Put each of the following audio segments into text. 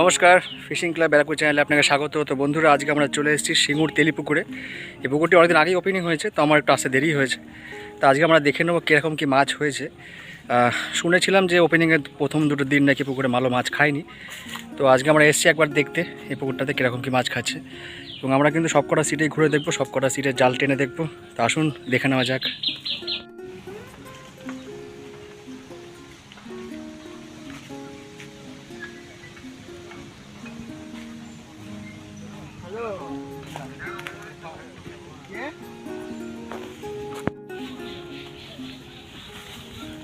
নমস্কার, fishing club Barrackpore চ্যানেলে আপনাকে স্বাগত। তো বন্ধুরা, আজকে আমরা চলে এসেছি সিঙ্গুর তেলি পুকুরে এই পুকুরটি অনেকদিন আগেই ওপেনিং হয়েছে, তো আমার একটু আসতে দেরি হয়েছে। তো আজকে আমরা দেখে নেব কীরকম কী মাছ হয়েছে। শুনেছিলাম যে ওপেনিংয়ের প্রথম দুটো দিন নাকি পুকুরে ভালো মাছ খায়নি। তো আজকে আমরা এসেছি একবার দেখতে, এই পুকুরটাতে কীরকম কী মাছ খাচ্ছে। এবং আমরা কিন্তু সব কটা সিটেই ঘুরে দেখব সব কটা সিটে জাল টেনে দেখব। তো আসুন, দেখে নেওয়া যাক।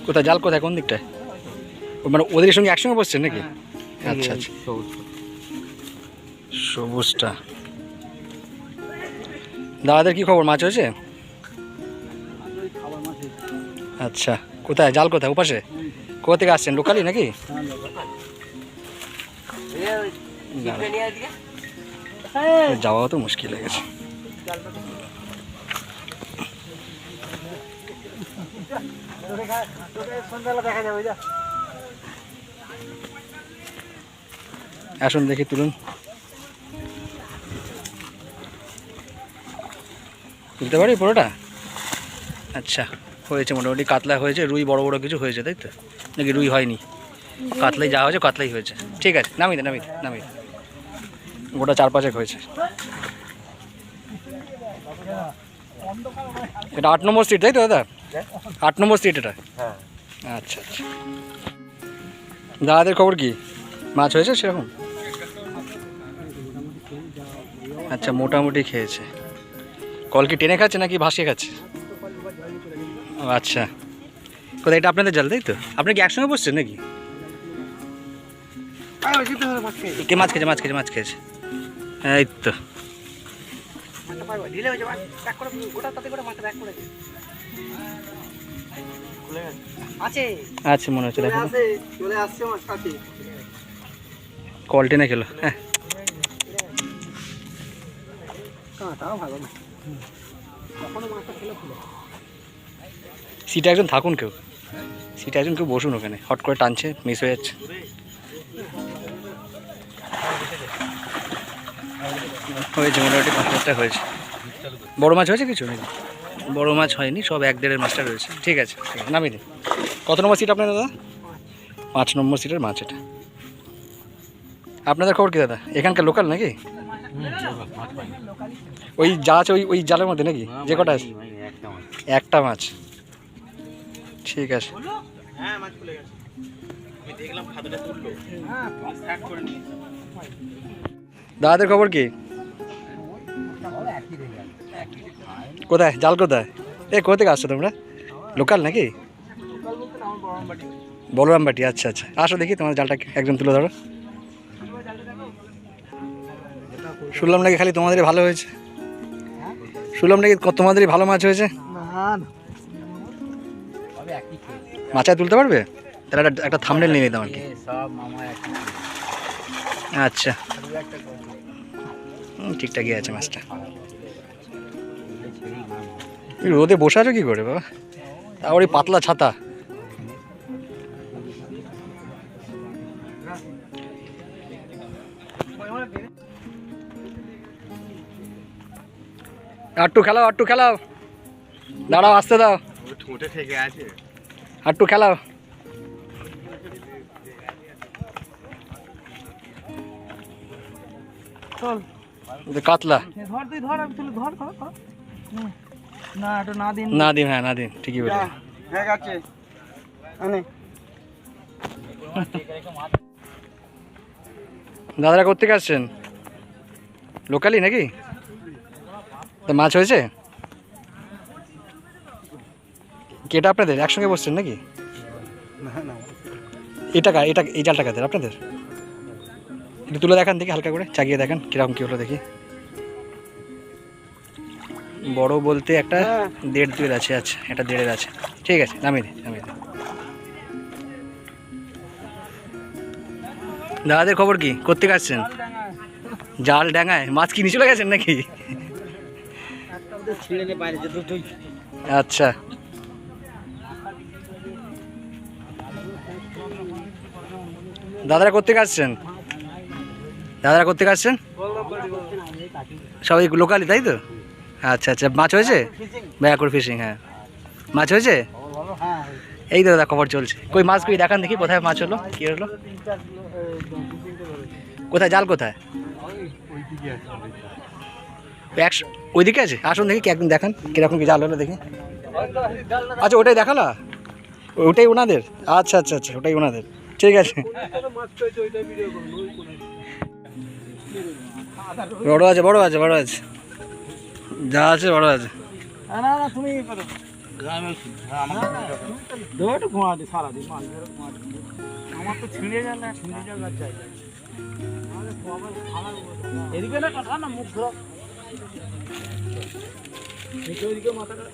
কোথায় জাল কোথায় কোন দিকটায় ও মানে ওদের সঙ্গে একসঙ্গে বসছেন নাকি আচ্ছা আচ্ছা সবুজটা দাদাদের কি খবর মাছ হয়েছে আচ্ছা কোথায় জাল কোথায় ওপাশে কোথা থেকে আসছেন লোকালি নাকি যাওয়া তো মুশকিল হয়ে গেছে আসুন দেখি তুলুন। তুলতে পারি পুরোটা? আচ্ছা হয়েছে মোটামুটি কাতলা হয়েছে রুই বড় বড় কিছু হয়েছে তাই তো? নাকি রুই হয়নি? কাতলাই যা হয়েছে। কাতলাই হয়েছে। ঠিক আছে নামি দে নামি দে। গোটা চার পাঁচেক হয়েছে। এটা আট নম্বর সিট তাই তো দাদা? আট নম্বর সিট এটা? হ্যাঁ। আচ্ছা আচ্ছা। দাদাদের খবর কি? মাছ হয়েছে সেরকম? আচ্ছা মোটামুটি খেয়েছে। কল কি টেনে খাচ্ছে নাকি ভাসিয়ে খাচ্ছে? ও আচ্ছা। কোথায় এটা আপনাদের জাল তাই তো? আপনি কি একসঙ্গে বসছেন নাকি? কে মাছ খেয়েছে মাছ খেয়েছে মাছ খেয়েছে। এই তো। হচ্ছে দেখো আছে। আসছে আমার সাথে। কল টেনে খেলো। হ্যাঁ। সিটে একজন থাকুন কেউ। সিটে একজন কেউ বসুন ওখানে। হট করে টানছে মিস হয়ে যাচ্ছে। হয়েছে মোটামুটি পাঁচ হাজারটা হয়েছে। বড় মাছ হয়েছে কিছু নাকি? বড় মাছ হয়নি সব এক দেড়ের মাছটা রয়েছে। ঠিক আছে ঠিক আছে নামিয়ে দিন। কত নম্বর সিট আপনার দাদা? পাঁচ নম্বর সিটের মাছ এটা। আপনাদের খবর কি দাদা? এখানকার লোকাল নাকি? ওই যা আছে ওই ওই জালের মধ্যে নাকি? যে কটা আছে? একটা মাছ। ঠিক আছে। দাদাদের খবর খুলে কোথায়? জাল কোথায়? এ, কোথা থেকে আসছো তোমরা? লোকাল নাকি? বলরাম বাটি আচ্ছা আচ্ছা। আসো দেখি তোমার জালটা একজন তুলে ধরো। শুনলাম নাকি খালি তোমাদেরই ভালো হয়েছে? শুনলাম নাকি তোমাদেরই ভালো মাছ হয়েছে? মাছায় তুলতে পারবে? তাহলে একটা- একটা নিয়ে নিতাম আর কি। আচ্ছা। ঠিকঠাকই আছে মাছটা। রোদে বসে আছো কি করে বাবা? তারপর এই পাতলা ছাতা। আটটু খেলাও আটটু খেলাও। দাঁড়াও আসতে দাও। ঠোঁটে থেকে আছে আটটু খেলাও কাতলা। ধর তুই ধর আমি তুলে ধর ধর। না এটা না দিন না দিন হ্যাঁ না দিন ঠিকই বলে হ্যাঁ গেছে। আনে। দাদারা কোথেকে আসছেন? লোকালি নাকি? তা মাছ হয়েছে? কি এটা আপনাদের? একসঙ্গে বসছেন নাকি? এটা এটা এই জালটা কাদের? আপনাদের? একটু তুলে দেখান দেখি হালকা করে। চাগিয়ে দেখান কীরকম কী হলো দেখি। বড় বলতে একটা হ্যাঁ। দেড় দুয়ের আছে আচ্ছা এটা দেড়ের আছে। ঠিক আছে নামিয়ে দিন নামিয়ে দিন দাদাদের খবর কি? করতে আসছেন? জাল ডাঙায়। মাছ কি নিয়ে চলে গেছেন নাকি? আচ্ছা। দাদারা করতে আসছেন? দাদারা করতে আসছেন? সবাই লোকালি তাই তো? আচ্ছা আচ্ছা। মাছ হয়েছে? ব্যাকুর ফিশিং। হ্যাঁ। মাছ হয়েছে? এই তো দাদা খবর চলছে। কই মাছ কই? দেখান দেখি কোথায় মাছ হলো? কি হলো? কোথায় জাল কোথায়? একশো ওইদিকে আছে? আসুন দেখি একদিন দেখান কীরকম কি জাল হলো দেখি। আচ্ছা ওটাই দেখালা? ওটাই ওনাদের? আচ্ছা আচ্ছা আচ্ছা ওটাই ওনাদের। ঠিক আছে। বড় আছে বড় আছে বড় আছে। যা আছে বড় আছে। না না তুমি দি। আমার তো ছিঁড়ে গেল না ছিঁড়ে যাবে এদিকে না কথা না মুখ ধরো। মাথাটা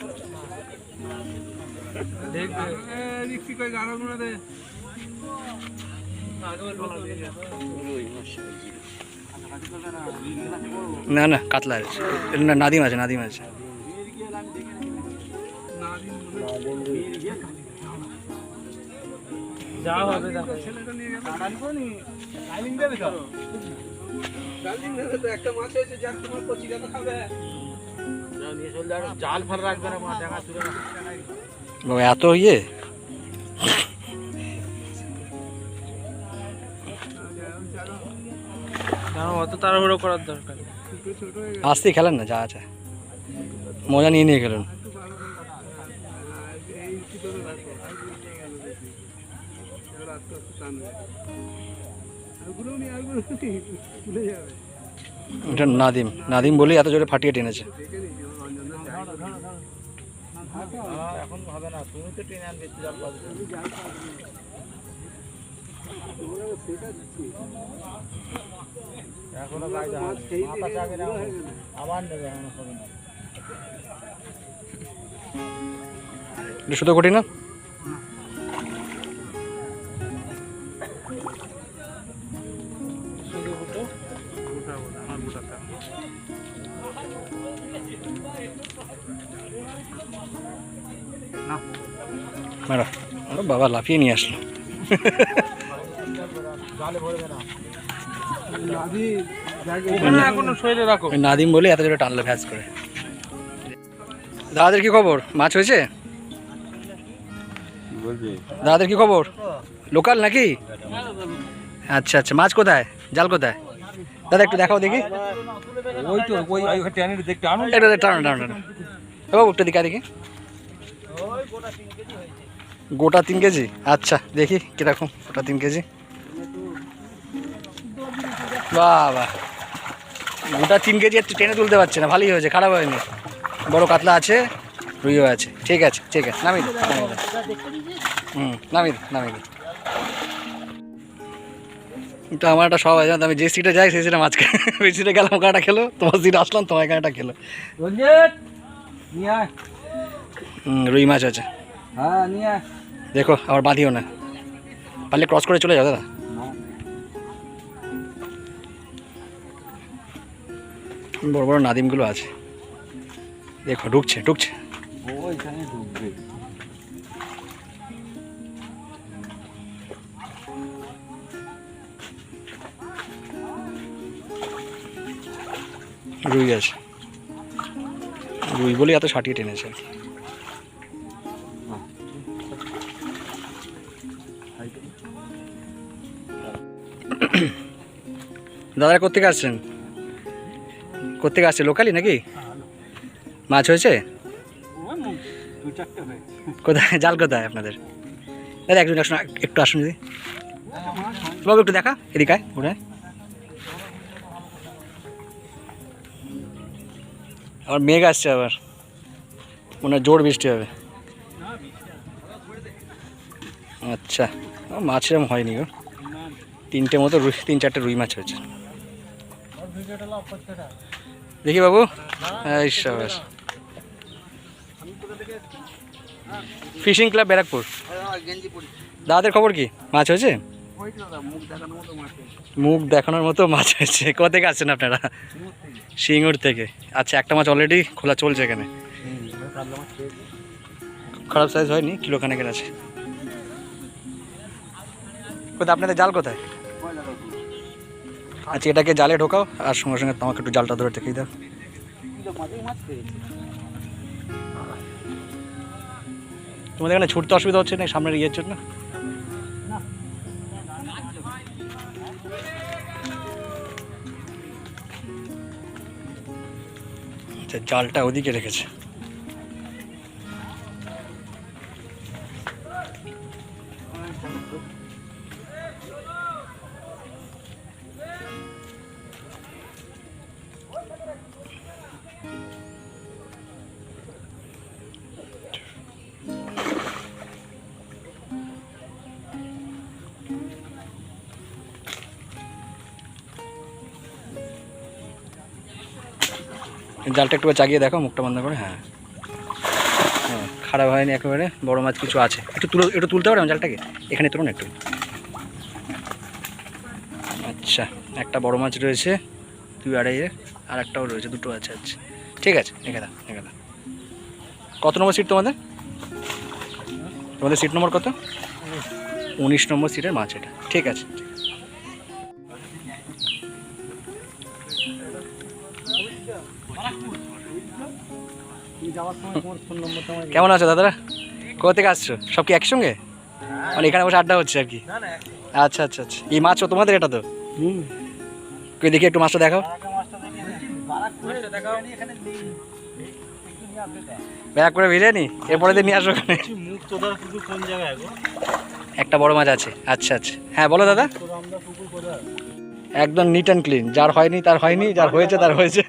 না না কাতলা আছে। না নাদিম আছে নাদিম আছে। যা হবে অত তাড়াহুড়ো করার দরকার আসতেই খেলেন না, যা আছে। মজা নিয়ে নিয়ে খেলেন। এটা নাদিম। নাদিম বলেই এত জোরে ফাটিয়ে টেনেছে। এখন হবে না তুমি তো টেনে আনবে জাল এখনও কায়দা মাথা চাবে না আবার নেবে এখনও হবে বাবা লাফিয়ে নিয়ে আসলো। জালে ভরবে না। নাদিম বলে এত জোরে টানলো ভ্যাস করে। দাদাদের কি খবর? মাছ হয়েছে? দাদাদের কি খবর? লোকাল নাকি? আচ্ছা আচ্ছা। মাছ কোথায়? জাল কোথায়? দাদা একটু দেখাও দেখি। ওই তো ওই ওই দেখতে আনো। এটা টানো টানো টানো। বাবু একটু দিকে দেখি। গোটা তিন কেজি? আচ্ছা দেখি কীরকম গোটা তিন কেজি। বাহ বাহ গোটা তিন কেজি একটু টেনে তুলতে পারছে না ভালোই হয়েছে খারাপ হয়নি। বড় কাতলা আছে রুইও আছে ঠিক আছে ঠিক আছে নামি দে, নামিয়ে হুম নামি দে, নামিয়ে। তো আমার একটা সব আছে আমি যে সিটে যাই সেই সিটে মাছ খাই ওই সিটে গেলাম কাটা খেলো তোমার সিটে আসলাম তোমার কাটা খেলো। রুই মাছ আছে। হ্যাঁ দেখো আবার বাঁধিও না। পারলে ক্রস করে চলে যাও দাদা। বড় বড় নাদিমগুলো আছে। দেখো, ঢুকছে ঢুকছে। রুই আছে। রুই বলে এত সাটিয়ে টেনেছে। দাদারা কোথেকে আসছেন? কোথেকে আসছে? লোকালি নাকি? মাছ হয়েছে? কোথায়? জাল কোথায় আপনাদের? দাদা একজন আসুন একটু আসুন যদি। বাবু একটু দেখা এদিকে আয়, ঘুরে আবার মেঘ আসছে আবার। মনে জোর বৃষ্টি হবে। আচ্ছা মাছ এরকম হয়নি গো। তিনটে মতো রুই তিন চারটে রুই মাছ হয়েছে। দেখি বাবু। সাবাস। Fishing club Barrackpore. দাদাদের খবর কি? মাছ হয়েছে? মুখ দেখানোর মতো মাছ হয়েছে। কোথা থেকে আসছেন আপনারা? সিঙ্গুর থেকে। আচ্ছা একটা মাছ অলরেডি খোলা চলছে এখানে। খারাপ সাইজ হয়নি? কিলো খানেকের আছে। কোথায়? আপনাদের জাল কোথায়? আচ্ছা এটাকে জালে ঢোকাও, আর সঙ্গে সঙ্গে তোমাকে একটু জালটা ধরে দেখিয়ে দাও। তোমাদের এখানে ছুটতে অসুবিধা হচ্ছে না সামনের ইয়ের জন্য? আচ্ছা জালটা ওদিকে রেখেছে। জালটা একটু চাগিয়ে দেখো মুখটা বন্ধ করে হ্যাঁ। হ্যাঁ, খারাপ হয়নি একেবারে বড় মাছ কিছু আছে। একটু তুলো একটু তুলতে পারো জালটাকে? এখানে তুলুন একটু। আচ্ছা একটা বড় মাছ রয়েছে দুই আড়াইয়ে আর একটাও রয়েছে দুটো আছে আচ্ছা। ঠিক আছে এখানে দাও এখানে দাও। কত নম্বর সিট তোমাদের? তোমাদের সিট নম্বর কত? উনিশ নম্বর সিটের মাছ এটা। ঠিক আছে। কেমন আছো দাদারা? কোথা থেকে আসছো? সব কি একসঙ্গে? মানে এখানে বসে আড্ডা হচ্ছে আর কি? আচ্ছা আচ্ছা আচ্ছা। এই মাছও তোমাদের এটা তো? হুম। কই দেখি একটু মাছটা দেখাও। ব্যাক করে বিরিয়ানি এরপরে দিয়ে নিয়ে আসো ওখানে। একটা বড় মাছ আছে। আচ্ছা আচ্ছা। হ্যাঁ বলো দাদা। একদম নিট অ্যান্ড ক্লিন যার হয়নি তার হয়নি যার হয়েছে তার হয়েছে।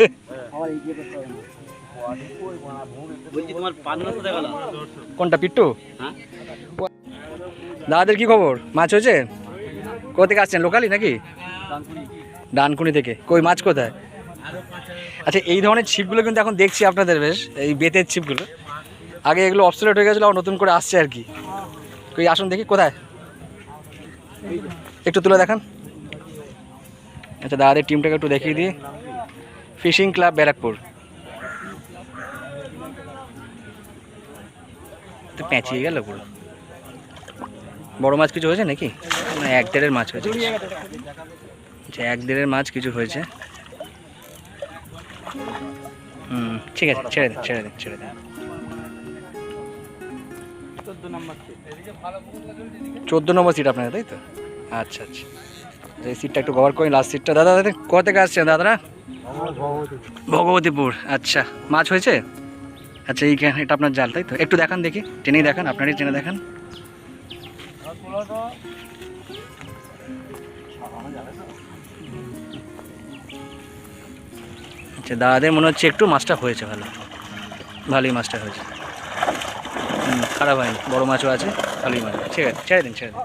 বলছি তোমার পান্না কোথায় গেল? কোনটা পিট্টু? হ্যাঁ। দাদাদের কি খবর? মাছ হয়েছে? কোথা থেকে আসছেন? লোকালি নাকি? ডানকুনি। থেকে। কই মাছ কোথায়? আচ্ছা এই ধরনের ছিপগুলো কিন্তু এখন দেখছি আপনাদের বেশ। এই বেতের ছিপগুলো। আগে এগুলো অবসলেট হয়ে গেছিল নতুন করে আসছে আর কি। কই আসুন দেখি কোথায়? একটু তুলে দেখান। আচ্ছা দাদাদের টিমটাকে একটু দেখিয়ে দিই। Fishing club Barrackpore. তো পেঁচিয়ে গেল পুরো। বড় মাছ কিছু হয়েছে নাকি? এক দেড়ের মাছ হয়েছে আচ্ছা এক দেড়ের মাছ কিছু হয়েছে। হুম ঠিক আছে ছেড়ে দিন ছেড়ে দিন ছেড়ে দিন চোদ্দ নম্বর সিট আপনার তাই তো? আচ্ছা আচ্ছা। এই সিটটা একটু কভার করি লাস্ট সিটটা দাদা দাদা কোথা থেকে আসছেন দাদারা? ভগবতীপুর। আচ্ছা মাছ হয়েছে? আচ্ছা এইখানে এটা আপনার জাল, তাই তো? একটু দেখান দেখি। টেনেই দেখান, আপনারই টেনে দেখান। আচ্ছা দাদাদের মনে হচ্ছে একটু মাছটা হয়েছে ভালো। ভালোই মাছটা হয়েছে। খারাপ হয়নি। বড়ো মাছও আছে, ভালোই মাছ। ঠিক আছে, ছেড়ে দিন ছেড়ে দিন।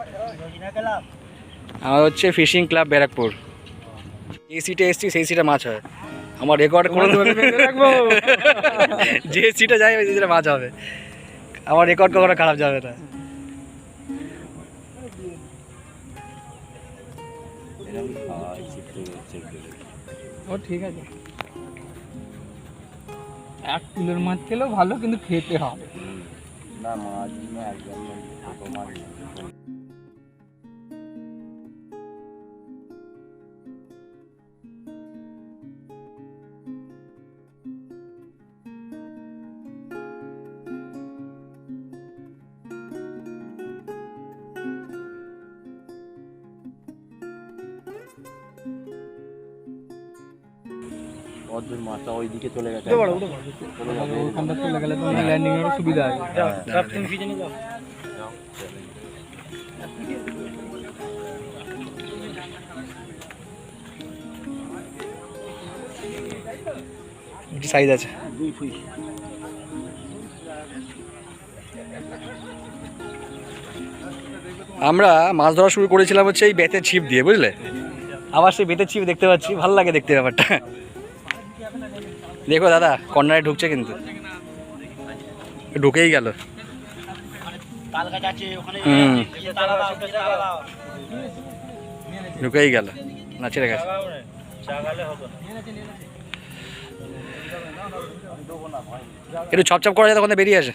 আমার হচ্ছে ফিশিং ক্লাব ব্যারাকপুর। যে সিটে এসছি, সেই সিটে মাছ হয়। আমার রেকর্ড করে রাখব। যে সিটে যাই ওই সিটে মাছ হবে। আমার রেকর্ড কখনো খারাপ যাবে না। ও ঠিক আছে। এক কিলোর মাছ খেলেও ভালো কিন্তু খেতে হবে। না মাছ একদম মাছটা ওইদিকে চলে গেছে ওখানটা চলে গেলে তো ল্যান্ডিং এর সুবিধা আছে। সাইজ আছে। দুই ফুই আমরা মাছ ধরা শুরু করেছিলাম হচ্ছে এই বেতের ছিপ দিয়ে বুঝলে? আবার সেই বেতের ছিপ দেখতে পাচ্ছি ভালো লাগে দেখতে ব্যাপারটা। দেখো দাদা, কর্নারে ঢুকছে কিন্তু। ঢুকেই গেল। হুম। ঢুকেই গেল। না ছেড়ে গেছে একটু ছপছপ করা যায় তখন বেরিয়ে আসে।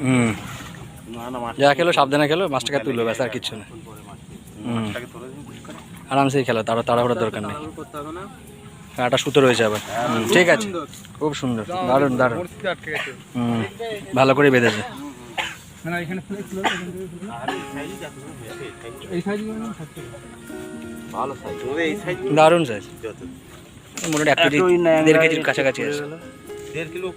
হুম। যা খেলো, সাবধানে খেলো, মাছটাকে তুললো ব্যাস, আর কিচ্ছু না। আরামসেই খেলো তারা তাড়াহুড়োর দরকার নেই। হ্যাঁ একটা সুতো রয়েছে আবার। ঠিক আছে। খুব সুন্দর। দারুণ দারুণ। হুম ভালো করে বেঁধেছে। দারুণ সাইজ। মোটামুটি এক কেজি দেড় কেজির কাছাকাছি আছে। দেড় কিলো